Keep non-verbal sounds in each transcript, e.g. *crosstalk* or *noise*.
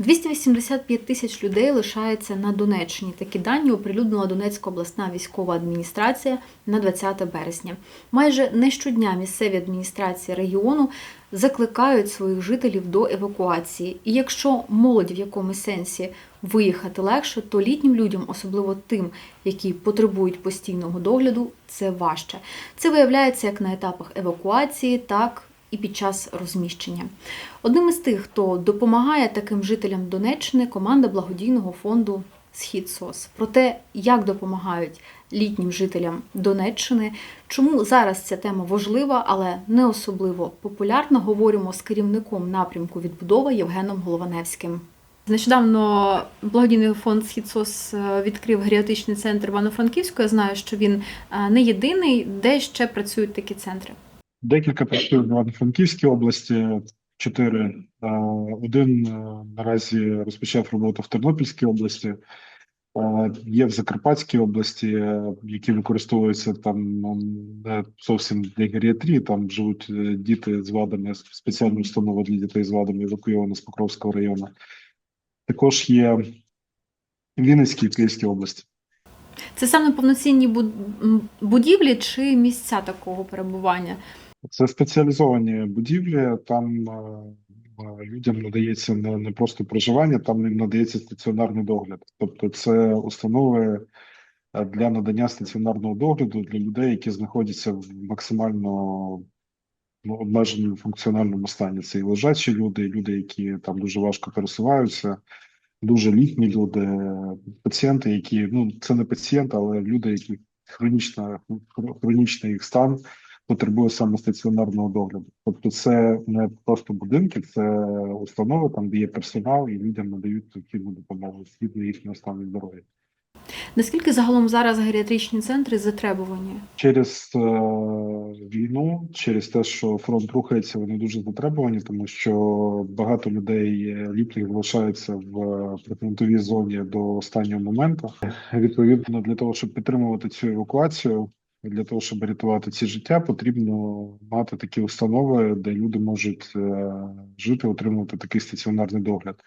285 тисяч людей лишається на Донеччині. Такі дані оприлюднила Донецька обласна військова адміністрація на 20 березня. Майже не щодня місцеві адміністрації регіону закликають своїх жителів до евакуації. І якщо молоді в якомусь сенсі виїхати легше, то літнім людям, особливо тим, які потребують постійного догляду, це важче. Це виявляється як на етапах евакуації, так і під час розміщення. Одним із тих, хто допомагає таким жителям Донеччини, команда благодійного фонду Схід СОС. Про те, як допомагають літнім жителям Донеччини, чому зараз ця тема важлива, але не особливо популярна, говоримо з керівником напрямку відбудова Євгеном Голованевським. Нещодавно благодійний фонд Схід СОС е, відкрив геріатричний центр Івано-Франківську. Я знаю, що він е, не єдиний, де ще працюють такі центри. Декілька працює в Івано-Франківській області, чотири. Один е, наразі розпочав роботу в Тернопільській області, є в Закарпатській області, е, які використовуються там ну, не зовсім для геріатрії, там живуть е, діти з вадами, спеціальна установа для дітей з вадами евакуйована з Покровського району. Також є Вінницькій і Київській області. Це саме повноцінні будівлі чи місця такого перебування? Це спеціалізовані будівлі, там е, е, людям надається не, просто проживання, там їм надається стаціонарний догляд. Тобто це установи е, для надання стаціонарного догляду для людей, які знаходяться в максимально ну, обмеженому функціональному стані. Це і лежачі люди, і люди, які там дуже важко пересуваються, дуже літні люди, пацієнти, які ну це не пацієнти, але люди, які хронічна хронічний їх стан потребує саме стаціонарного догляду. Тобто, це не просто будинки, це установи, там де є персонал, і людям надають необхідну допомогу згідно їхнього стану здоров'я. Наскільки загалом зараз геріатричні центри затребувані? Через е, війну, через те, що фронт рухається, вони дуже затребувані, тому що багато людей е, літніх залишаються в е, прифронтовій зоні до останнього моменту. Відповідно, для того, щоб підтримувати цю евакуацію, для того, щоб рятувати ці життя, потрібно мати такі установи, де люди можуть е, жити, отримувати такий стаціонарний догляд.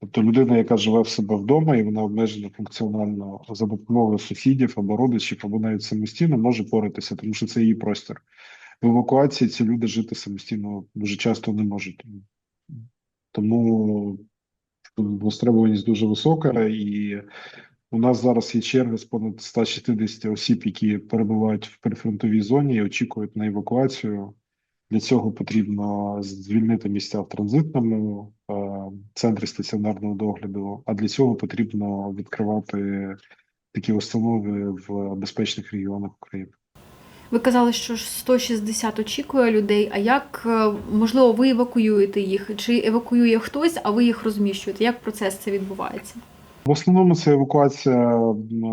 Тобто людина, яка живе в себе вдома і вона обмежена функціонально за допомогою сусідів або родичів, або навіть самостійно може поратися, тому що це її простір. В евакуації ці люди жити самостійно дуже часто не можуть. Тому востребованість дуже висока, і у нас зараз є черги з понад 160 осіб, які перебувають в прифронтовій зоні і очікують на евакуацію. Для цього потрібно звільнити місця в транзитному е, центрі стаціонарного догляду, а для цього потрібно відкривати такі установи в безпечних регіонах України. Ви казали, що ж 160 очікує людей. А як е, можливо ви евакуюєте їх? Чи евакуює хтось, а ви їх розміщуєте? Як процес це відбувається? В основному це евакуація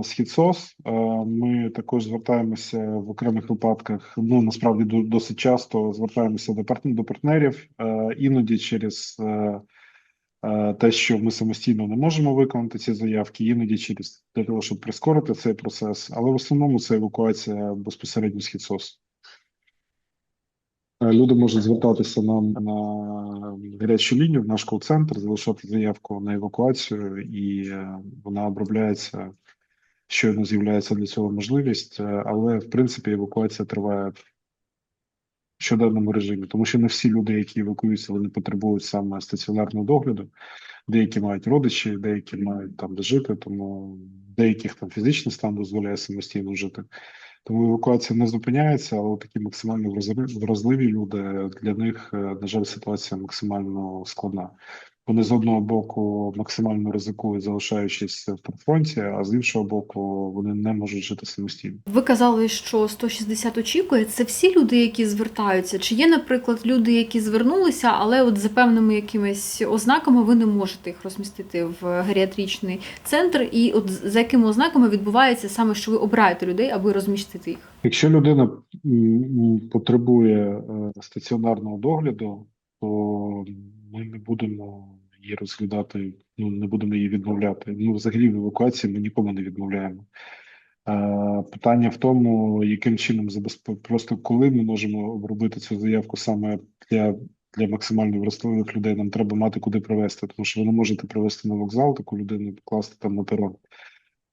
з ХІЦОС. Е, Ми також звертаємося в окремих випадках. Ну насправді до- досить часто звертаємося до до партнерів, е, іноді через е, те, що ми самостійно не можемо виконати ці заявки, іноді через для того, щоб прискорити цей процес. Але в основному це евакуація безпосередньо ХІЦОС. Е, Люди можуть звертатися нам на гарячу лінію в наш кол-центр, залишати заявку на евакуацію, і е, вона обробляється. Щойно з'являється для цього можливість, е, але в принципі евакуація триває в щоденному режимі, тому що не всі люди, які евакуюються, вони потребують саме стаціонарного догляду. Деякі мають родичі, деякі мають там де жити, тому деяких там фізичний стан дозволяє самостійно жити. Тому евакуація не зупиняється, але такі максимально вразливі- люди для них, е, на жаль, ситуація максимально складна. Вони з одного боку максимально ризикують, залишаючись в фронті, а з іншого боку, вони не можуть жити самостійно. Ви казали, що 160 очікує. Це всі люди, які звертаються? Чи є, наприклад, люди, які звернулися, але от за певними якимись ознаками ви не можете їх розмістити в геріатричний центр? І от за якими ознаками відбувається саме, що ви обираєте людей, аби розмістити їх? Якщо людина потребує е, стаціонарного догляду, то ми не будемо її розглядати, ну не будемо її відмовляти. Ну, взагалі, в евакуації ми нікому не відмовляємо. Питання в тому, яким чином забезпечити, просто коли ми можемо обробити цю заявку саме для, для максимально вразливих людей нам треба мати куди привезти, тому що ви не можете привезти на вокзал таку людину, покласти там на перон.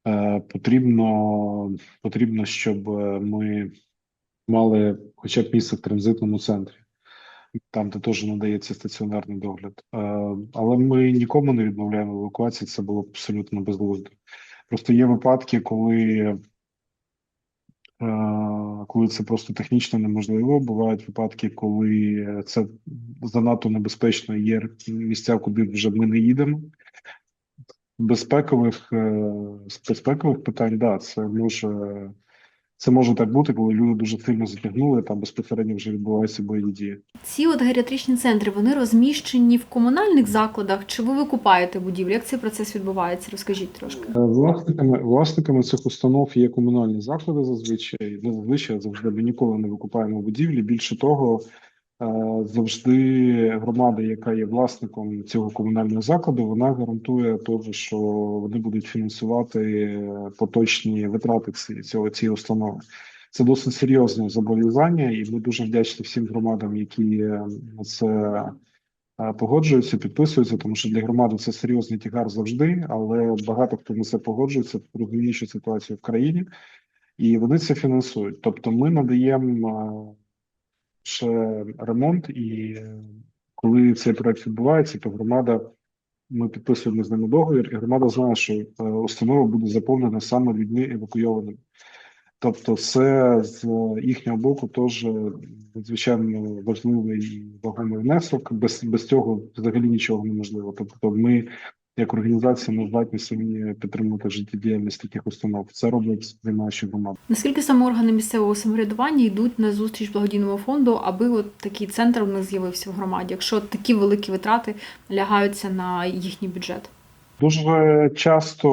Е, потрібно, потрібно, щоб е, ми мали хоча б місце в транзитному центрі, там, де теж надається стаціонарний догляд. Але ми нікому не відмовляємо евакуації, це було абсолютно безглуздо. Просто є випадки, коли Е, коли це просто технічно неможливо. Бувають випадки, коли це занадто небезпечно. Є місця, куди вже ми не їдемо. Безпекових е, безпекових питань, да, це може це може так бути, коли люди дуже сильно затягнули, там безпосередньо вже відбуваються бойові дії. Ці от геріатричні центри вони розміщені в комунальних закладах, чи ви викупаєте будівлю? Як цей процес відбувається? Розкажіть трошки. Е, Власниками, власниками цих установ є комунальні заклади зазвичай. Не зазвичай, завжди ми ніколи не викупаємо будівлі. Більше того, завжди громада, яка є власником цього комунального закладу, вона гарантує того, що вони будуть фінансувати е, поточні витрати цього цієї установи. Це досить серйозне зобов'язання, і ми дуже вдячні всім громадам, які е, на це е, погоджуються, підписуються, тому що для громади це серйозний тягар завжди, але багато хто на це погоджується, розуміючи ситуацію в країні, і вони це фінансують. Тобто, ми надаємо ще ремонт, і е, коли цей проект відбувається, то громада. Ми підписуємо з ними договір, і громада знає, що е, установа буде заповнена саме людьми евакуйованими. Тобто, це з їхнього боку теж надзвичайно важливий і вагомий внесок. Без, без цього взагалі нічого неможливо. Тобто, ми, як організація, не здатні самі підтримувати життєдіяльність таких установ. Це роблять наші громади. Наскільки саме органи місцевого самоврядування йдуть на зустріч благодійному фонду, аби от такий центр у них з'явився в громаді, якщо такі великі витрати лягаються на їхній бюджет? Дуже часто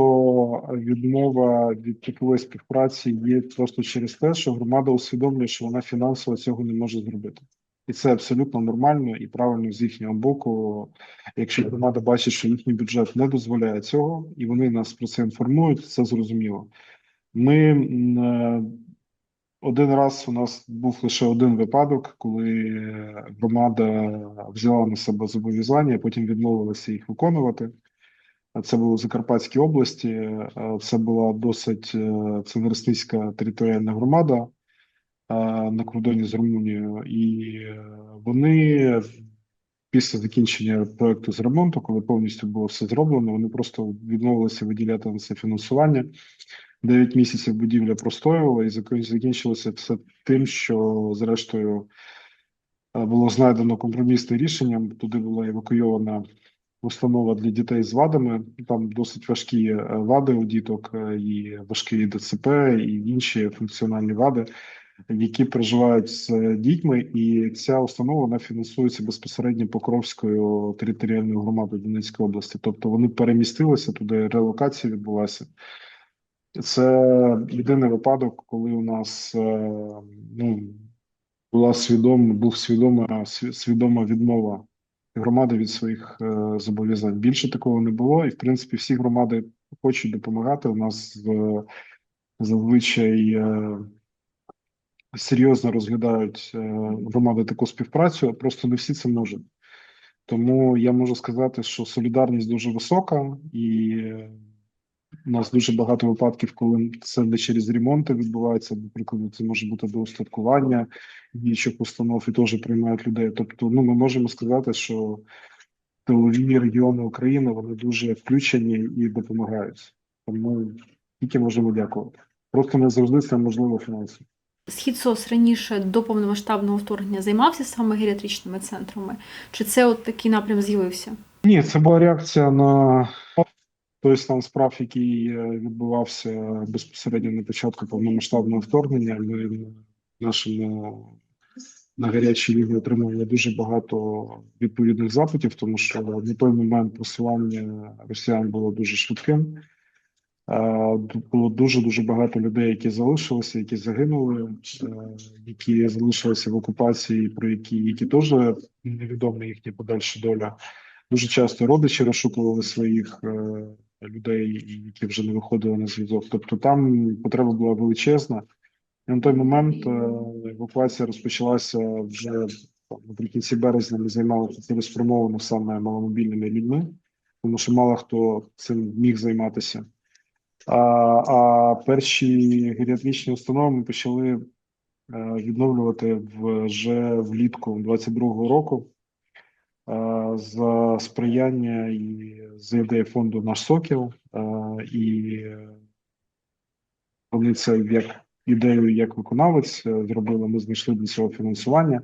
відмова від такої співпраці є просто через те, що громада усвідомлює, що вона фінансово цього не може зробити. І це абсолютно нормально і правильно з їхнього боку. Якщо громада бачить, що їхній бюджет не дозволяє цього, і вони нас про це інформують, це зрозуміло. Ми е, один раз у нас був лише один випадок, коли громада взяла на себе зобов'язання, потім відмовилася їх виконувати. Це було в Закарпатській області. Е, Це була досить е, це територіальна громада на кордоні з Румунією, і е, вони після закінчення проекту з ремонту, коли повністю було все зроблено, вони просто відмовилися виділяти на це фінансування. Дев'ять місяців будівля простоювала і закін- закінчилося все тим, що зрештою е, було знайдено компромісне рішення. Туди була евакуйована установа для дітей з вадами. Там досить важкі е, вади у діток, і важкі ДЦП, і інші функціональні вади, які проживають з дітьми. І ця установа вона фінансується безпосередньо Покровською територіальною громадою Донецької області. Тобто вони перемістилися туди, релокація відбулася. Це єдиний випадок, коли у нас е, ну, була свідома, був свідома свідома відмова громади від своїх е, зобов'язань. Більше такого не було, і в принципі всі громади хочуть допомагати. У нас е, зазвичай е, серйозно розглядають е, громади таку співпрацю, просто не всі це можуть. Тому я можу сказати, що солідарність дуже висока, і е, у нас дуже багато випадків, коли це не через ремонти відбувається. Наприклад, це може бути до устаткування діючих установ і теж приймають людей. Тобто, ну ми можемо сказати, що тилові регіони України вони дуже включені і допомагають. Тому тільки можемо дякувати. Просто не завжди це можливо фінансово. Схід СОС раніше до повномасштабного вторгнення займався саме геріатричними центрами? Чи це от такий напрям з'явився? Ні, це була реакція на той стан справ, який е, відбувався безпосередньо на початку повномасштабного вторгнення. Ми на нашому на гарячій лінії отримували дуже багато відповідних запитів, тому що на той момент просування росіян було дуже швидким. Було дуже дуже багато людей, які залишилися, які загинули, е, які залишилися в окупації, про які, які теж невідома їхня подальша доля. Дуже часто родичі розшукували своїх е, людей, які вже не виходили на зв'язок. Тобто там потреба була величезна. І на той момент е, евакуація розпочалася вже Наприкінці березня ми займалися цілеспрямовано саме маломобільними людьми, тому що мало хто цим міг займатися. А, а перші геріатричні установи ми почали е, відновлювати вже влітку 22-го року е, за сприяння і з ідеї фонду Наш Сокіл. е, І вони це як ідею як виконавець зробили. Ми знайшли для цього фінансування.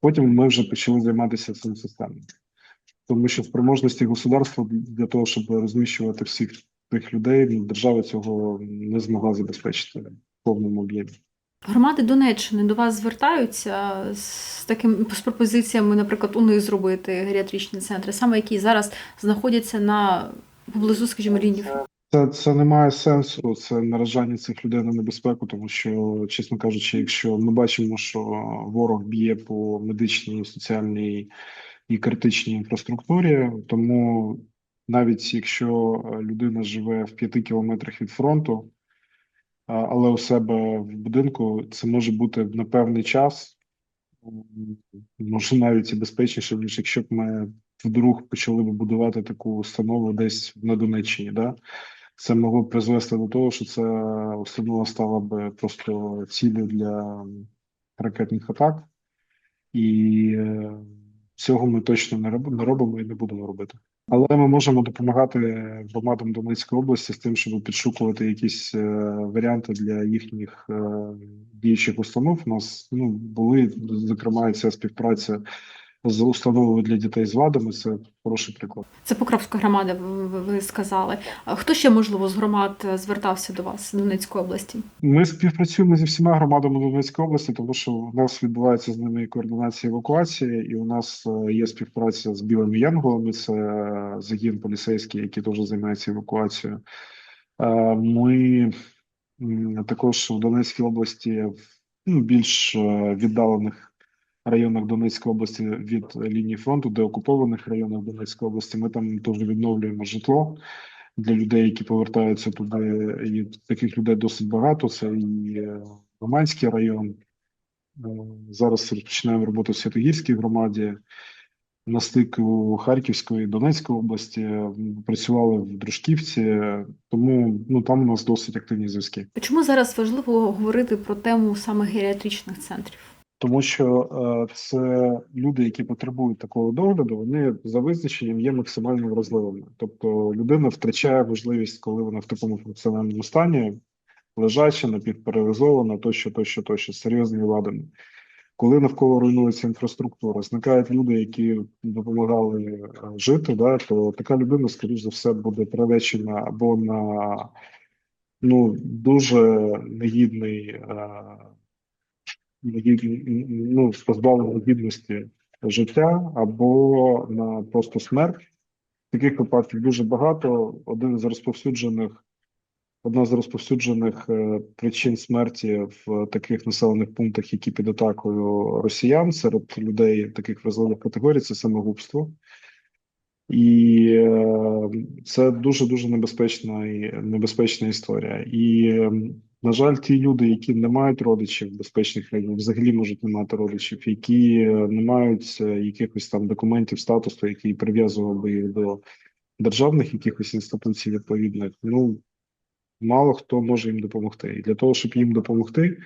Потім ми вже почали займатися цим системно. Тому що спроможності государства для того, щоб розміщувати всіх тих людей, держава цього не змогла забезпечити в повному об'ємі. Громади Донеччини до вас звертаються з таким з пропозиціями, наприклад, у них зробити геріатричні центри, саме які зараз знаходяться на поблизу, скажімо, лінії. Це, це не має сенсу, це наражання цих людей на небезпеку, тому що, чесно кажучи, якщо ми бачимо, що ворог б'є по медичній, соціальній і критичній інфраструктурі, тому навіть якщо е, людина живе в п'яти кілометрах від фронту, але у себе в будинку, це може бути на певний час, може навіть і безпечніше, ніж якщо б ми вдруг почали б будувати таку установу десь на Донеччині. Да? Це могло б призвести до того, що ця установа стала б просто цілею для ракетних атак, і е, цього ми точно не робимо і не будемо робити. Але ми можемо допомагати громадам Донецької області з тим, щоб підшукувати якісь е, варіанти для їхніх е, діючих установ. У нас ну були зокрема ця співпраця з установою для дітей з вадами. Це хороший приклад. Це Покровська громада, ви, сказали. Хто ще, можливо, з громад звертався до вас з Донецької області? Ми співпрацюємо зі всіма громадами Донецької області, тому що у нас відбувається з ними координація евакуації, і у нас е, є співпраця з білими янголами. Це е, загін поліцейський, який теж займається евакуацією. Е, Ми також в Донецькій області в ну, більш віддалених районах Донецької області від лінії фронту, де окупованих районах Донецької області, ми там теж відновлюємо житло для людей, які повертаються туди. І таких людей досить багато. Це і е, Лиманський район. Е, Зараз розпочинаємо роботу в Святогірській громаді. На стику Харківської і Донецької області працювали в Дружківці, тому ну там у нас досить активні зв'язки. Чому зараз важливо говорити про тему саме геріатричних центрів? Тому що е, це люди, які потребують такого догляду, вони за визначенням є максимально вразливими. Тобто людина втрачає можливість, коли вона в такому функціональному стані, лежача, напівпереризована, тощо, тощо, тощо, з серйозними вадами. Коли навколо руйнується інфраструктура, зникають люди, які допомагали е, жити, да, то така людина, скоріш за все, буде приречена або на ну, дуже негідний. Ну, позбавлення гідності життя або на просто смерть. Таких випадків дуже багато. Один з розповсюджених, одна з розповсюджених е, причин смерті в таких населених пунктах, які під атакою росіян, серед людей таких вразливих категорій, це самогубство. І е, це дуже дуже небезпечна небезпечна історія. І на жаль, ті люди, які не мають родичів безпечних районах, взагалі можуть не мати родичів, які е, не мають е, якихось там документів статусу, який прив'язував би їх до державних якихось інституцій відповідних. Ну мало хто може їм допомогти. І для того, щоб їм допомогти,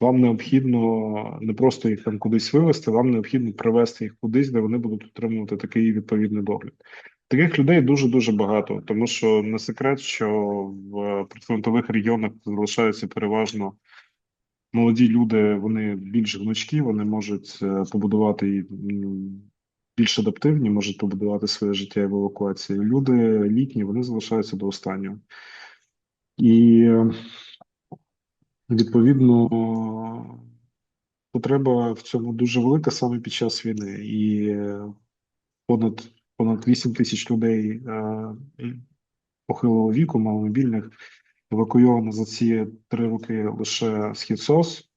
вам необхідно не просто їх там кудись вивезти, вам необхідно привезти їх кудись, де вони будуть отримувати такий відповідний догляд. Таких людей дуже дуже багато, тому що не секрет, що в прифронтових регіонах залишаються переважно молоді люди. Вони більш гнучкі, вони можуть е, побудувати більш адаптивні, можуть побудувати своє життя в евакуації. Люди літні, вони залишаються до останнього. І е, відповідно потреба в цьому дуже велика саме під час війни. І е, понад понад 8 тисяч людей е, похилого віку, маломобільних, евакуйовано за ці три роки лише схід СОС.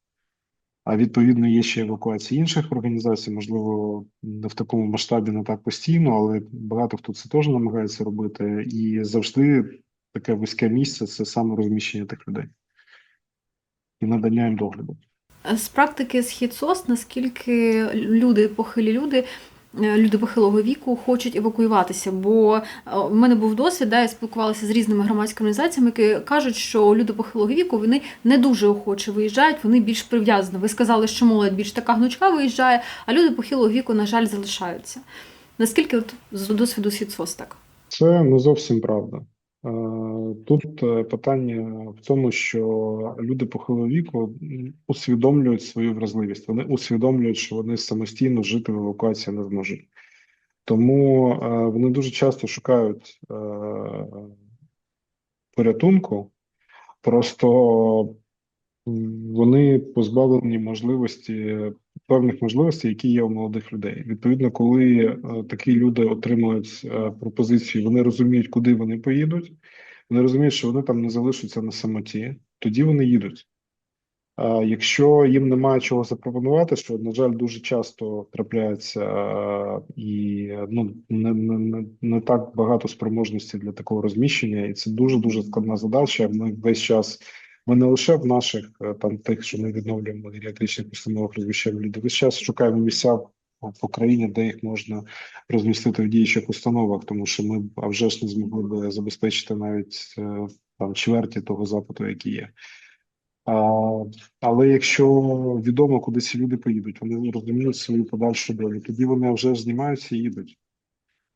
А відповідно є ще евакуації інших організацій, можливо, не в такому масштабі, не так постійно, але багато хто це теж намагається робити. І завжди таке вузьке місце це саме розміщення тих людей і надання їм догляду. З практики східсос, наскільки люди, похилі люди, люди похилого віку хочуть евакуюватися. Бо е, в мене був досвід, да, я спілкувалася з різними громадськими організаціями, які кажуть, що люди похилого віку вони не дуже охоче виїжджають, вони більш прив'язані. Ви сказали, що молодь більш така гнучка виїжджає, а люди похилого віку, на жаль, залишаються. Наскільки от з досвіду сіцос так? Це не зовсім правда. Е, Тут е, питання в тому, що люди похилого віку усвідомлюють свою вразливість. Вони усвідомлюють, що вони самостійно жити в евакуації не зможуть. Тому е, вони дуже часто шукають порятунку, просто вони позбавлені можливості певних можливостей, які є у молодих людей. Відповідно, коли е, такі люди отримують е, пропозиції, вони розуміють, куди вони поїдуть. Вони розуміють, що вони там не залишаться на самоті, тоді вони їдуть. А якщо їм немає чого запропонувати, що, на жаль, дуже часто трапляється е, і ну, не, не, не, так багато спроможності для такого розміщення, і це дуже дуже складна задача. Ми весь час, ми не лише в наших е, там тих, що ми відновлюємо геріатричних установах, розміщаємо людей, весь час шукаємо місця в Україні, де їх можна розмістити в діючих установах, тому що ми вже ж не змогли би забезпечити навіть е, там чверті того запиту, який є. А, але якщо відомо, куди ці люди поїдуть, вони розуміють свою подальшу долю, тоді вони вже знімаються і їдуть.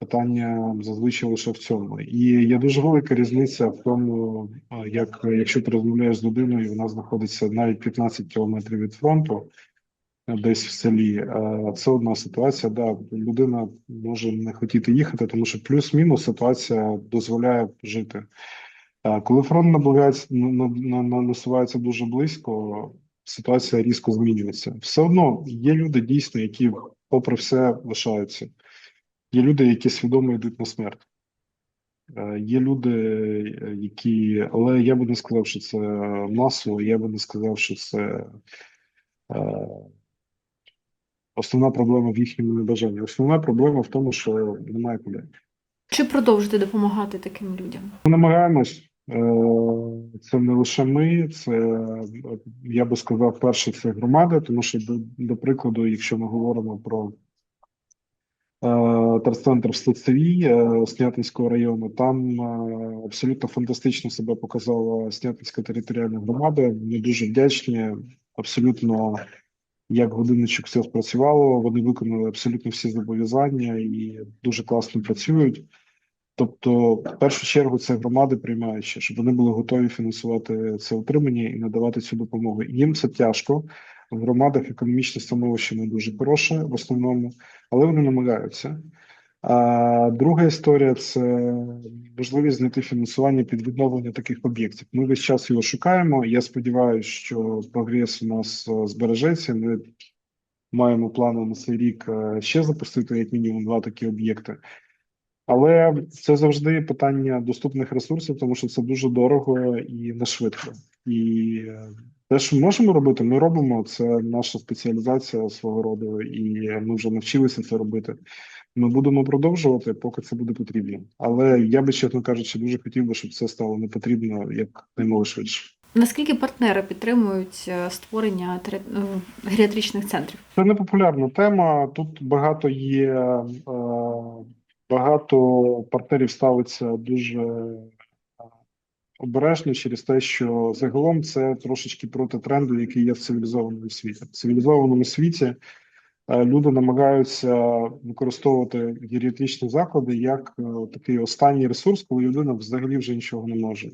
Питання зазвичай лише в цьому. І є дуже велика різниця в тому, як якщо ти розмовляєш з людиною, вона знаходиться навіть 15 кілометрів від фронту, е, десь в селі. е, Це одна ситуація. Да, людина може не хотіти їхати, тому що плюс-мінус ситуація дозволяє жити. Коли фронт наближається, на- на- на- насувається дуже близько, ситуація різко змінюється. Все одно є люди дійсно, які, попри все, лишаються. Є люди, які свідомо йдуть на смерть. Е, Є люди, які, але я би не сказав, що це масово, я би не сказав, що це е, основна проблема в їхньому небажанні. Основна проблема в тому, що немає куди. Чи продовжити допомагати таким людям? Ми намагаємось. Е, Це не лише ми, це я би сказав, перше це громада, тому що до, до прикладу, якщо ми говоримо про терцентр в Слицевій е, Снятинського району, там е, абсолютно фантастично себе показала Снятинська територіальна громада. Ми дуже вдячні. Абсолютно як годинничок все спрацювало. Вони виконали абсолютно всі зобов'язання і дуже класно працюють. Тобто, в першу чергу, це громади приймаючі, щоб вони були готові фінансувати це утримання і надавати цю допомогу. Їм це тяжко. В громадах економічне становище не дуже хороше в основному, але вони намагаються. А друга історія це можливість знайти фінансування під відновлення таких об'єктів. Ми весь час його шукаємо. Я сподіваюся, що прогрес у нас е, збережеться. Ми маємо плани на цей рік е, ще запустити як мінімум два такі об'єкти. Але це завжди питання доступних ресурсів, тому що це дуже дорого і не швидко. І е, те, що можемо робити, ми робимо. Це наша спеціалізація свого роду, і ми вже навчилися це робити. Ми будемо продовжувати, поки це буде потрібно. Але я би, чесно кажучи, дуже хотів би, щоб це стало не потрібно як наймало швидше. Наскільки партнери підтримують е, створення е, геріатричних центрів? Це не популярна тема. Тут багато є е, багато партнерів ставиться дуже обережно через те, що загалом це трошечки проти тренду, який є в цивілізованому світі. В цивілізованому світі е, люди намагаються використовувати геріатричні заклади як е, такий останній ресурс, коли людина взагалі вже нічого не може.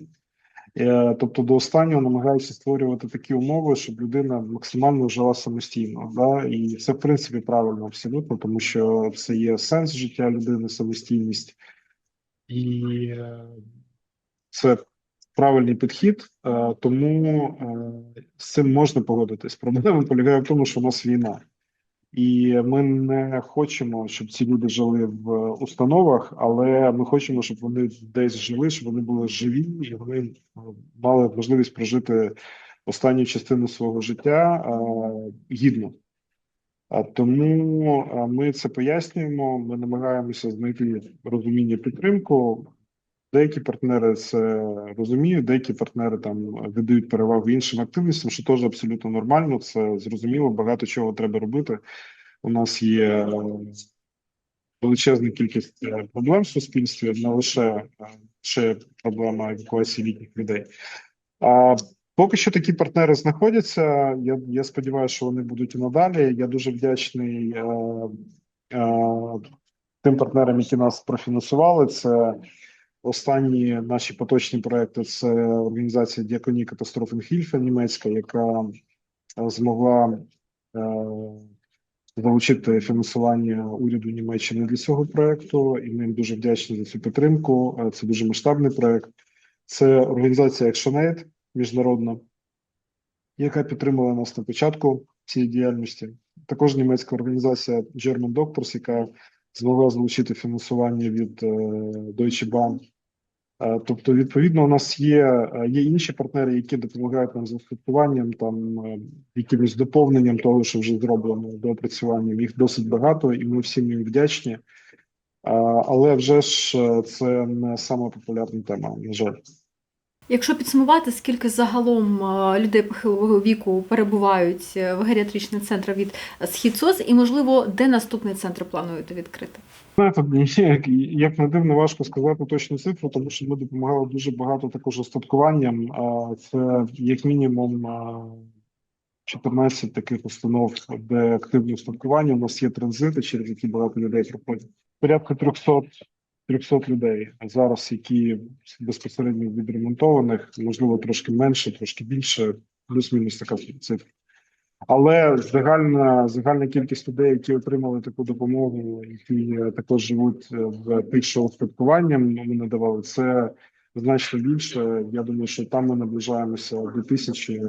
Е, Тобто до останнього намагаються створювати такі умови, щоб людина максимально жила самостійно. Да? І це в принципі правильно абсолютно, тому що це є сенс життя людини, самостійність, і це правильний підхід, е, тому е, з цим можна погодитись. Проблема полягає в тому, що у нас війна. І ми не хочемо, щоб ці люди жили в установах, але ми хочемо, щоб вони десь жили, щоб вони були живі і вони е, мали можливість прожити останню частину свого життя е, гідно. А тому е, ми це пояснюємо. Ми намагаємося знайти розуміння підтримку. Деякі партнери це розуміють, деякі партнери там віддають перевагу іншим активностям, що теж абсолютно нормально. Це зрозуміло. Багато чого треба робити. У нас є е, величезна кількість е, проблем в суспільстві, не лише е, ще проблема евакуації літніх людей. А поки що такі партнери знаходяться. Я, я сподіваюся, що вони будуть і надалі. Я дуже вдячний е, е, тим партнерам, які нас профінансували. Це останні наші поточні проекти. Це організація Діаконії катастрофен Хільфа німецька, яка е, змогла е, залучити фінансування уряду Німеччини для цього проекту, і ми їм дуже вдячні за цю підтримку. Е, Це дуже масштабний проект. Це організація ActionAid міжнародна, яка підтримала нас на початку цієї діяльності. Також німецька організація German Doctors, яка змогла залучити фінансування від Deutsche Bank. Е, Тобто, відповідно, у нас є, е, є інші партнери, які допомагають нам з устаткуванням, там е, якимось доповненням того, що вже зроблено доопрацюванням. Їх досить багато, і ми всім їм вдячні. Але вже ж це не сама популярна тема, на жаль. Якщо підсумувати, скільки загалом е, людей похилого віку перебувають е, в геріатричних центрах від схід-СОЗ, і можливо, де наступний центр плануєте відкрити? Знаєте, *laughs* як, як не дивно, важко сказати точну цифру, тому що ми допомагали дуже багато також остаткуванням. Це як мінімум а, 14 таких установ, де активні устаткування. У нас є транзити, через які багато людей проходять. Порядка 300, 300 людей зараз, які безпосередньо відремонтованих, можливо, трошки менше, трошки більше, плюс-мінус така цифра. Але загальна загальна кількість людей, які отримали таку допомогу, які також живуть е, в тих, що устаткуванням ми надавали, це значно більше. Я думаю, що там ми наближаємося до тисячі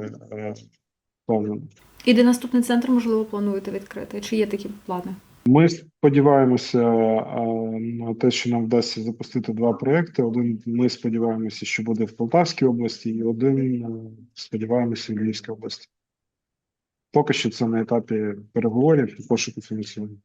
впевнено. І де наступний центр, можливо, плануєте відкрити? Чи є такі плани? Ми сподіваємося е, на те, що нам вдасться запустити два проекти. Один ми сподіваємося, що буде в Полтавській області, і один е, сподіваємося в Львівській області. Поки що це на етапі переговорів і пошуку фінансування.